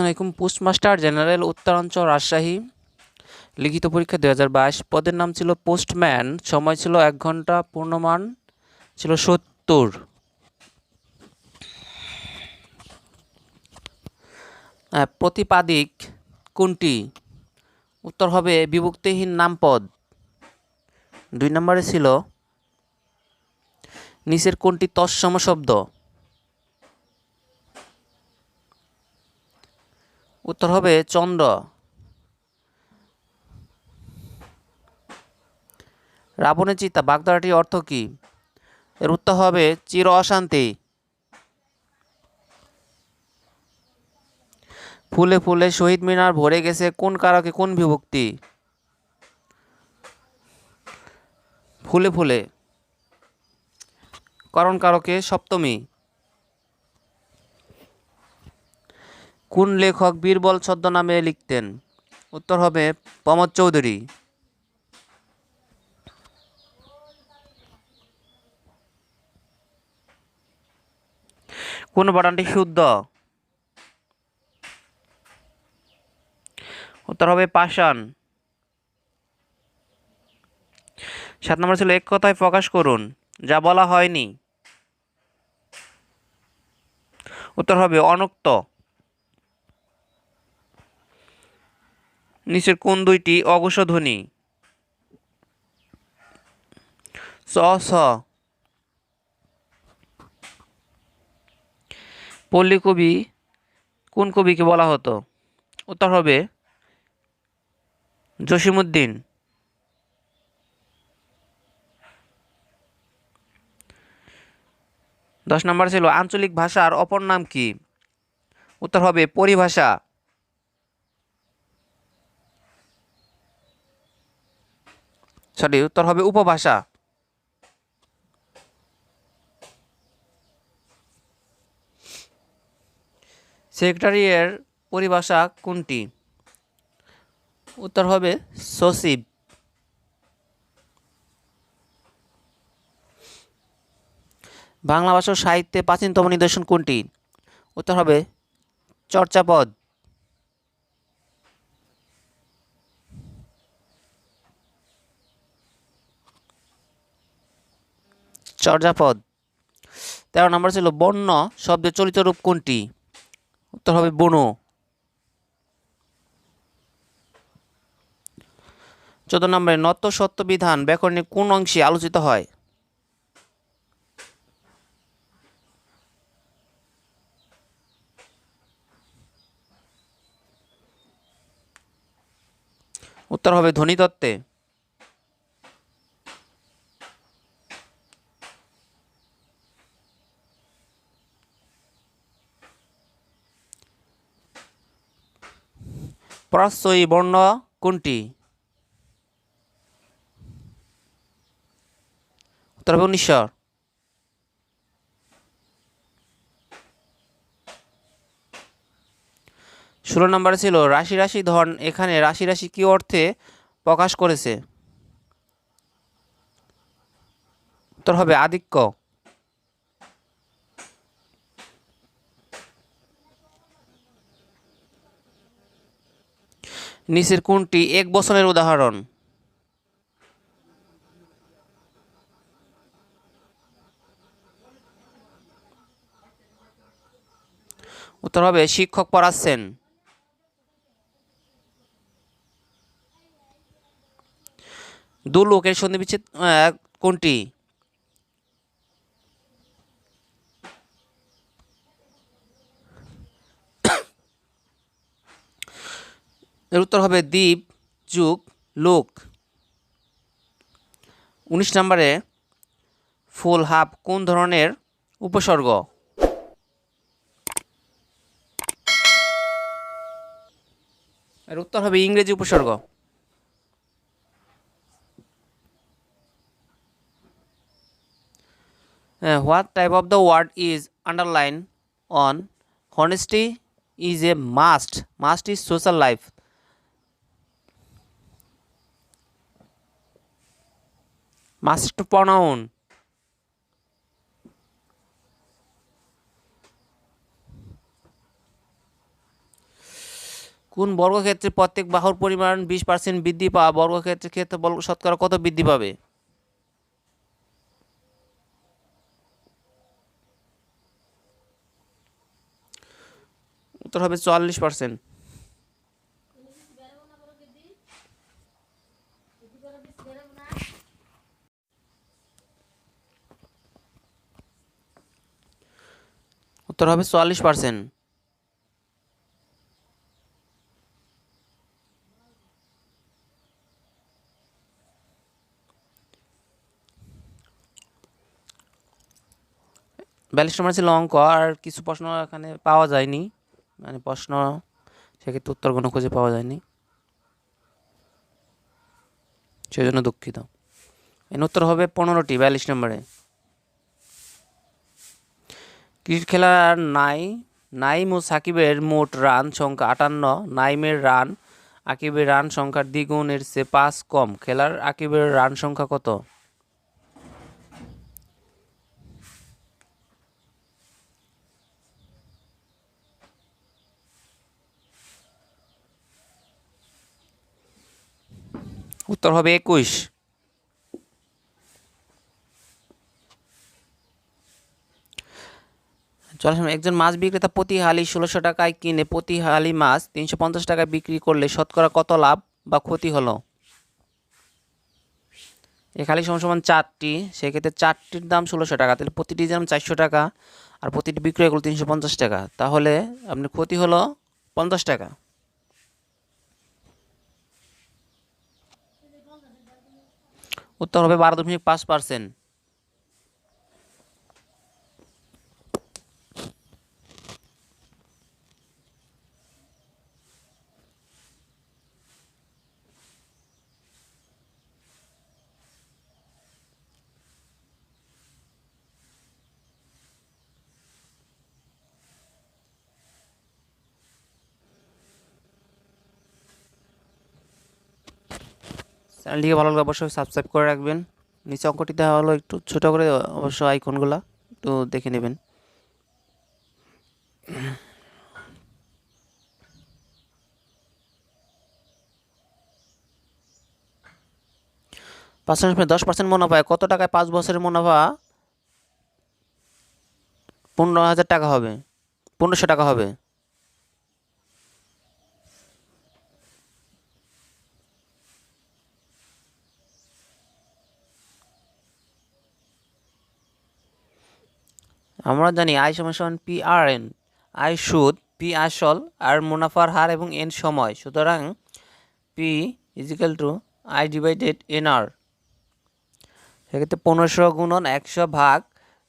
আসসালামু আলাইকুম। Postmaster general উত্তরাঞ্চল রাজশাহী। লিখিত পরীক্ষা দু হাজার বাইশ। পদের নাম ছিল পোস্টম্যান। সময় ছিল এক ঘণ্টা, পূর্ণমান ছিল সত্তর। প্রতিপাদিক কোনটি? উত্তর হবে বিভক্তিহীন নামপদ। দুই নম্বরে ছিল, নিচের কোনটি তৎসম শব্দ? উত্তর হবে চন্দ্র। রাবণের চিতা বাগধারাটির অর্থ কী? এর উত্তর হবে চির অশান্তি। ফুলে ফুলে শহীদ মিনার ভরে গেছে কোন কারকে, কোন বিভক্তি? ফুলে ফুলে, করণ কারকে সপ্তমী। কোন লেখক বীরবল ছদ্মনামে লিখতেন? উত্তর হবে প্রমোদ চৌধুরী। কোন বানানটি শুদ্ধ? উত্তর হবে পাষাণ। সাত নম্বর ছিল এক কথায় প্রকাশ করুন, যা বলা হয়নি। উত্তর হবে অনুক্ত। নিচের কোন দুইটি অঘোষ ধ্বনি স স। পল্লী কবি কোন কবিকে বলা হতো? উত্তর হবে জসিমুদ্দিন দশ নম্বর ছিল আঞ্চলিক ভাষার অপর নাম কি? উত্তর হবে পরিভাষা। সরি, উত্তর হবে উপভাষা। সেক্রেটারিয়ের পরিভাষা কোনটি? উত্তর হবে সচিব। বাংলা ভাষা সাহিত্যে প্রাচীনতম নিদর্শন কোনটি? উত্তর হবে চর্চাপদ। চর্যাপদ। তেরো নম্বর ছিল বন্য শব্দের চলিত রূপ কোনটি? উত্তর হবে বনু। চোদ্দ নম্বরে, নত্য সত্য বিধান ব্যাকরণে কোন অংশে আলোচিত হয়? উত্তর হবে ধ্বনিতত্ত্বে। প্রশ্রয়ী বর্ণ কোনটি? উত্তর হবে ষোলো নম্বরে ছিল, রাশি রাশি, ধন। এখানে রাশি রাশি কি অর্থে প্রকাশ করেছে? উত্তর হবে আধিক্য। নিচের কোনটি এক বছরের উদাহরণ। উত্তর হবে শিক্ষক পড়াচ্ছেন। দু লোকের সন্ধি বিচ্ছেদ কোনটি এর উত্তর হবে দ্বীপ, যুগ, লোক। উনিশ নম্বরে, ফুল হাফ কোন ধরনের উপসর্গ? এর উত্তর হবে ইংরেজি উপসর্গ। What type of the word is underline on? honesty is a must must is social life must pronoun কোন বর্গক্ষেত্রে প্রত্যেক বাহুর পরিমাণ বিশ পার্সেন্ট বৃদ্ধি পাওয়া? বর্গক্ষেত্রের ক্ষেত্রে বর্গ শতকরা কত বৃদ্ধি পাবে? উত্তর হবে চুয়াল্লিশ পার্সেন্ট উত্তর হবে চুয়াল্লিশ পার্সেন্ট বিয়াল্লিশ নম্বর ছিল অঙ্ক আর কিছু প্রশ্ন এখানে পাওয়া যায়নি। মানে প্রশ্ন, সেক্ষেত্রে উত্তরগুলো খুঁজে পাওয়া যায়নি। সেজন্য দুঃখিত। এর উত্তর হবে পনেরোটি, বিয়াল্লিশ নম্বরে। ক্রিকেট খেলার নাই। নাইম ও সাকিবের মোট রান সংখ্যা আটান্ন। নাইমের রান, আকিবের রান সংখ্যার দ্বিগুণের চেয়ে পাঁচ কম। খেলার আকিবের রান সংখ্যা কত? উত্তর হবে একুশ। শোনো, একজন মাছ বিক্রেতা প্রতি হালি ষোলোশো টাকায় কিনে প্রতি হালি মাছ তিনশো পঞ্চাশ টাকায় বিক্রি করলে শতকরা কত লাভ বা ক্ষতি হলো? হালি সমান সমান চারটি সেক্ষেত্রে চারটির দাম ষোলোশো টাকা। তাহলে প্রতিটি দাম চারশো টাকা আর প্রতিটি বিক্রয় করল তিনশো পঞ্চাশ টাকা। তাহলে আপনার ক্ষতি হলো পঞ্চাশ টাকা। উত্তর হবে বারো দশমিক পাঁচ পার্সেন্ট। চ্যানেলটিকে ভালো লাগলে অবশ্যই সাবস্ক্রাইব করে রাখবেন। নিচে অঙ্কটি দেওয়া হলো একটু ছোটো করে অবশ্য আইকনগুলো একটু দেখে নেবেন। পার্সেন্ট দশ পার্সেন্ট মুনাফায় কত টাকায় পাঁচ বছরের মুনাফা? পনেরো হাজার টাকা হবে, পনেরোশো টাকা হবে। আমরা জানি আই সমান পি আর এন। আই সুদ, পি আসল আর মুনাফার হার এবং এন সময়। সুতরাং P is equal to I divided N R সেক্ষেত্রে পনেরোশো গুণন একশো ভাগ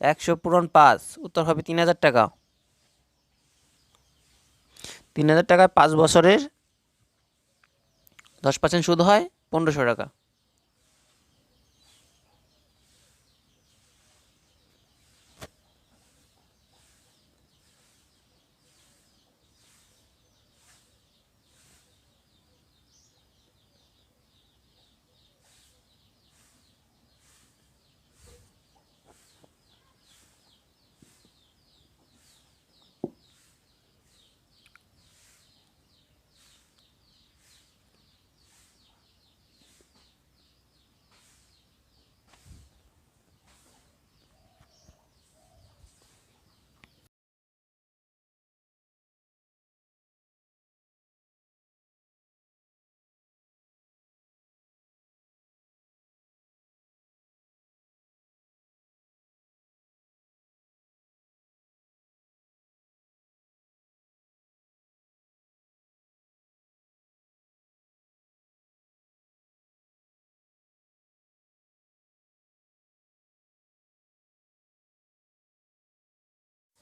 একশো পূরণ পাঁচ, উত্তর হবে তিন হাজার টাকা। তিন হাজার টাকায় পাঁচ বছরের দশ পার্সেন্ট সুদ হয় পনেরোশো টাকা।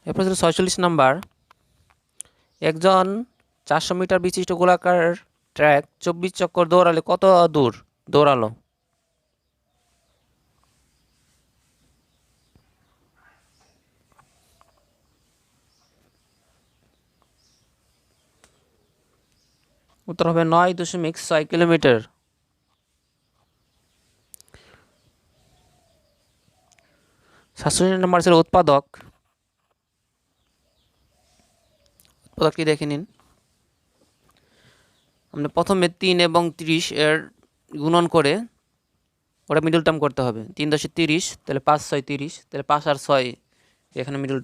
এরপর ছিল ছয়চল্লিশ নাম্বার। একজন চারশো মিটার বিশিষ্ট গোলাকার ট্র্যাক চব্বিশ চক্কর দৌড়ালে কত দূর দৌড়ালো? উত্তর হবে নয় দশমিক ছয় কিলোমিটার। সাতষট্টি নম্বর ছিল উৎপাদক। উৎপাদকটি দেখে নিন? আমরা প্রথমে তিন এবং তিরিশ এর গুণন করে ওটা মিডল টার্ম করতে হবে। তিন দশে তিরিশ, তাহলে পাঁচ ছয় তিরিশ, তাহলে পাঁচ আর ছয় এখানে মিডল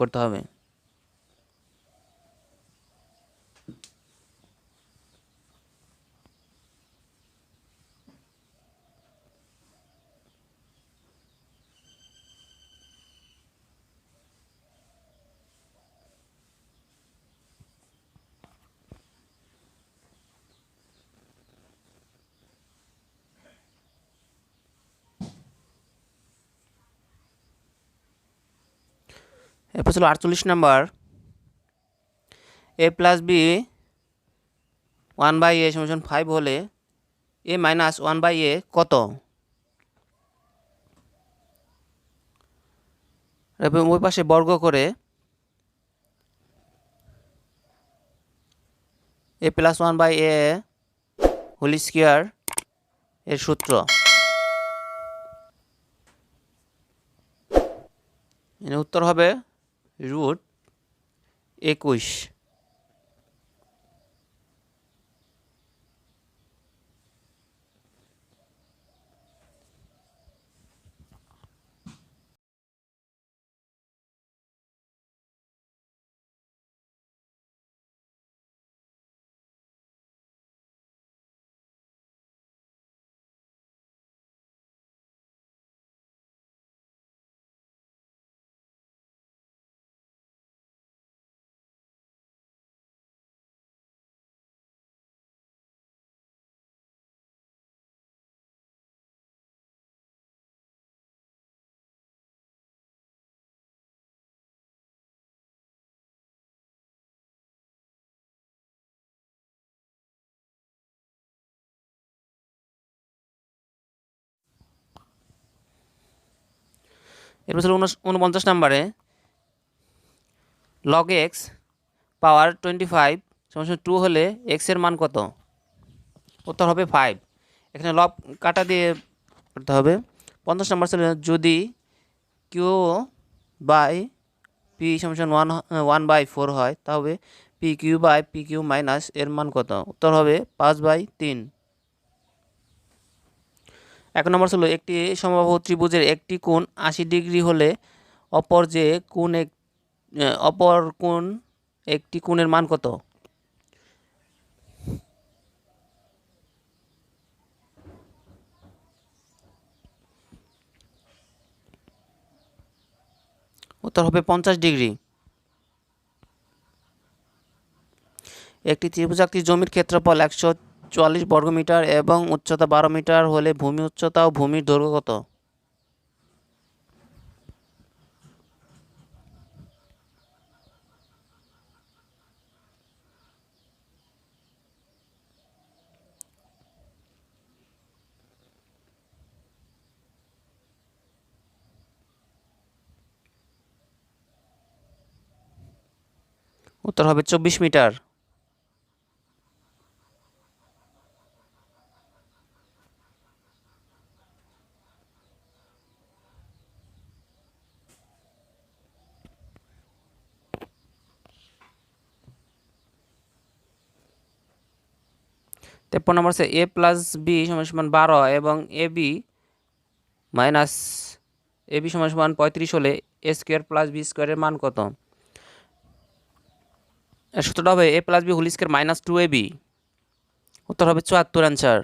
করতে হবে। এরপর ছিল আটচল্লিশ number. A plus B one by A সমান ফাইভ হলে A minus one by A কত? ওই পাশে বর্গ করে A plus one by A whole square এর সূত্র। উত্তর হবে রুট একুশ। এরপর ছিল উনপঞ্চাশ নাম্বারে log X power twenty five সমস্যা টু হলে এক্সের মান কত? উত্তর হবে ফাইভ এখানে লব কাটা দিয়ে করতে হবে। পঞ্চাশ নাম্বার ছিল যদি কিউ বাই পি সমান ওয়ান ওয়ান বাই ফোর হয়, তাহলে P Q by P Q minus এর মান কত? উত্তর হবে পাঁচ বাই তিন। এক নম্বর ছিল একটি সমবাহু ত্রিভুজের একটি কোণ আশি ডিগ্রি হলে অপর যে কোণ এক অপর কোণ একটি কোণের মান কত? উত্তর হবে পঞ্চাশ ডিগ্রি। একটি ত্রিভুজাকৃতি জমির ক্ষেত্রফল একশো চুয়াল্লিশ বর্গমিটার এবং উচ্চতা বারো মিটার হলে ভূমি উচ্চতা ও ভূমির দৈর্ঘ্য কত? উত্তর হবে চব্বিশ মিটার। তেপ্পন নম্বর হচ্ছে এ প্লাস বি সমান সমান বারো এবং A B minus A B সমান সমান পঁয়ত্রিশ হলে এ স্কোয়ার প্লাস বি স্কোয়ারের মান কত? সূত্রটা হবে A plus B whole square minus two A B. উত্তর হবে চুয়াত্তর অ্যান্সার।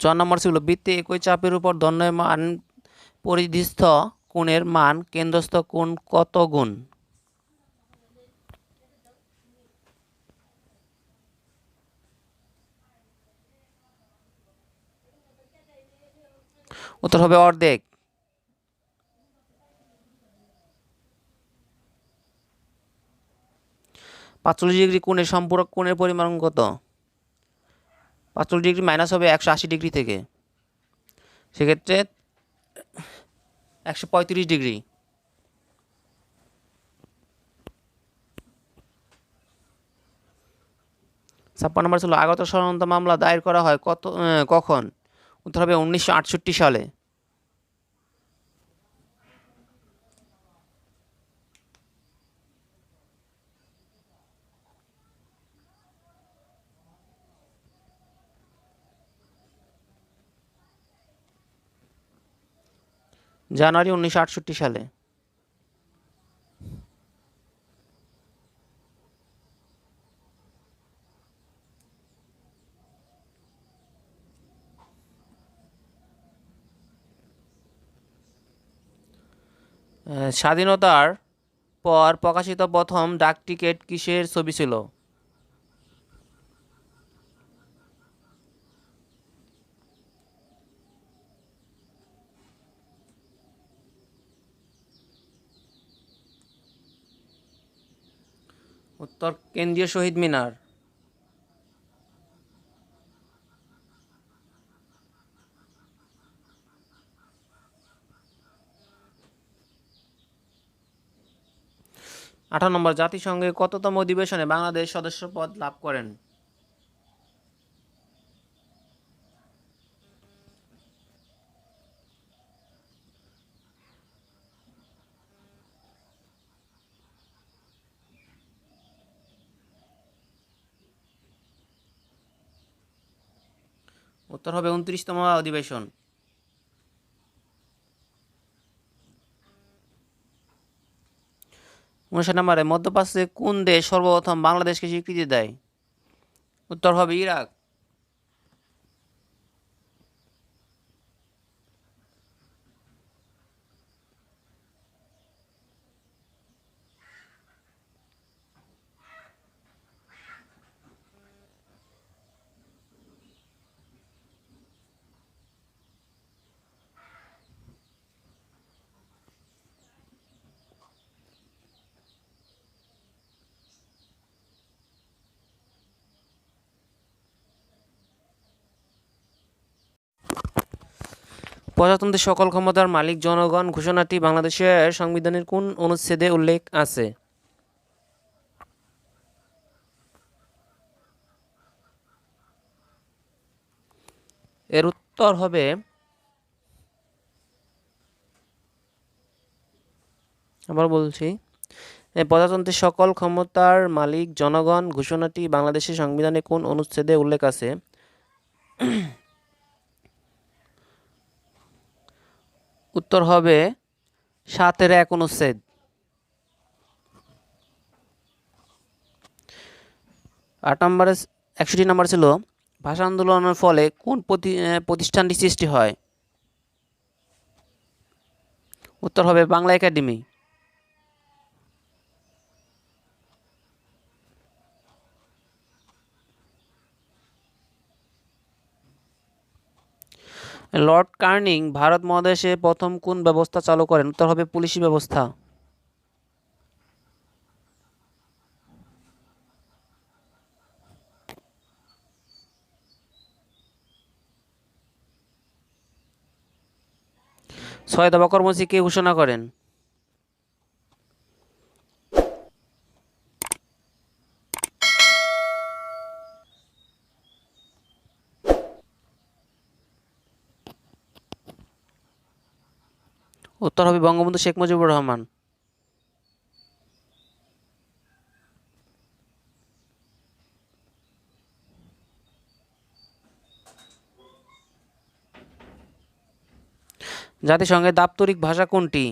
ছ নম্বর ছিল, বৃত্তে একই চাপের উপর মান পরিধিস্থ কোণের মান কেন্দ্রস্থ কোণ কত গুণ? উত্তর হবে অর্ধেক। পাঁচচল্লিশ ডিগ্রি কোণের সম্পূরক কোণের পরিমাণ কত? পাঁচচল্লিশ ডিগ্রি মাইনাস হবে একশো আশি ডিগ্রি থেকে। সেক্ষেত্রে একশো পঁয়ত্রিশ ডিগ্রি। ছাপ্পান্ন নম্বর ছিল আগত ষড়যন্ত্র মামলা দায়ের করা হয় কত কখন? উত্তর হবে উনিশশো আটষট্টি সালে। জানুয়ারি উনিশশো আটষট্টি সালে। স্বাধীনতার পর প্রকাশিত প্রথম ডাক টিকিট কিসের ছবি ছিল? উত্তর কেন্দ্রীয় শহীদ মিনার। আঠারো নম্বর জাতিসংঘের কততম অধিবেশনে বাংলাদেশ সদস্যপদ লাভ করেন? উত্তর হবে উনত্রিশতম অধিবেশন। উনিশশো নম্বরে, মধ্যপ্রাচ্যে কোন দেশ সর্বপ্রথম বাংলাদেশকে স্বীকৃতি দেয়? উত্তর হবে ইরাক। প্রজাতন্ত্রের সকল ক্ষমতার মালিক, জনগণ, ঘোষণাটি বাংলাদেশের সংবিধানের কোন অনুচ্ছেদে উল্লেখ আছে? এর উত্তর হবে আবার বলছি প্রজাতন্ত্রের সকল ক্ষমতার মালিক, জনগণ, ঘোষণাটি বাংলাদেশের সংবিধানে কোন অনুচ্ছেদে উল্লেখ আছে? উত্তর হবে সাতের এক অনুচ্ছেদ। আট নম্বরে একষট্টি নম্বর ছিল, ভাষা আন্দোলনের ফলে কোন প্রতিষ্ঠানটি সৃষ্টি হয়? উত্তর হবে বাংলা একাডেমি। লর্ড কার্নিং ভারত মহাদেশে প্রথম কোন ব্যবস্থা চালু করেন? উত্তর হবে পুলিশি ব্যবস্থা। ছয় দফা কর্মসূচি কে ঘোষণা করেন? উত্তর হবে বঙ্গবন্ধু শেখ মুজিবুর রহমান। জাতিসংঘের দাপ্তরিক ভাষা কোনটি?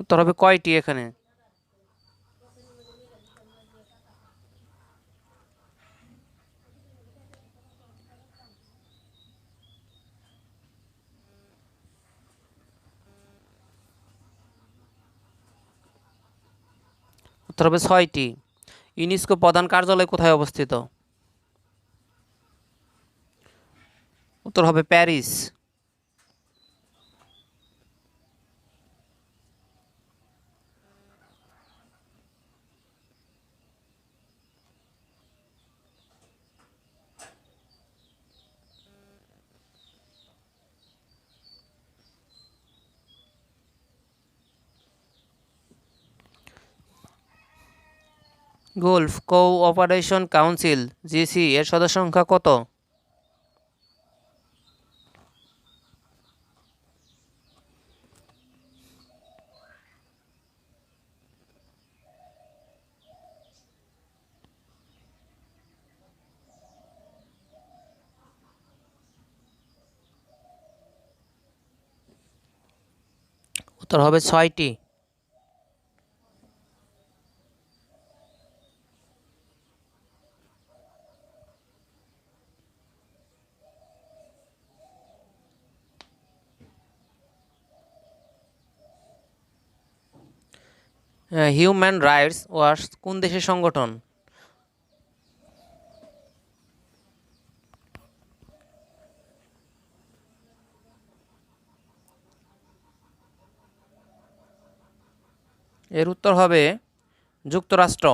উত্তর হবে কয়টি এখানে? উত্তর হবে ছয়টি। ইউনেস্কো প্রধান কার্যালয় কোথায় অবস্থিত? উত্তর হবে Paris. Gulf cooperation council GC এর সদস্য সংখ্যা কত? উত্তর হবে ছয়টি। হিউম্যান রাইটস ওয়াচ কোন দেশের সংগঠন? এর উত্তর হবে যুক্তরাষ্ট্র।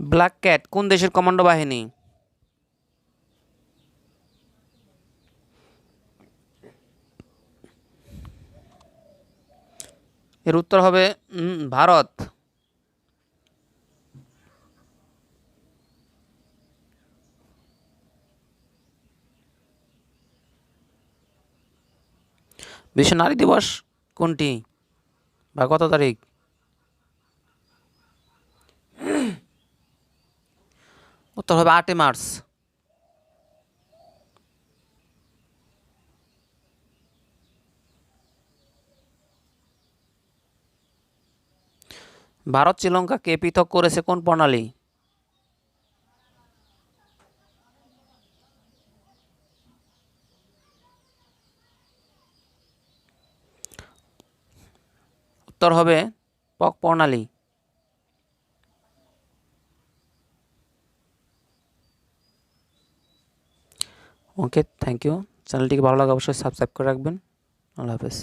ব্ল্যাক ক্যাট কোন দেশের কমান্ডো বাহিনী? এর উত্তর হবে ভারত। বিশ্ব নারী দিবস কোনটি বা কত তারিখ? উত্তর হবে আটই মার্চ। ভারত শ্রীলঙ্কাকে পৃথক করেছে কোন প্রণালী? উত্তর হবে পক প্রণালী। ওকে থ্যাংক ইউ চ্যানেলটিকে ভালো লাগে অবশ্যই সাবস্ক্রাইব করে রাখবেন। আল্লাহ হাফেজ।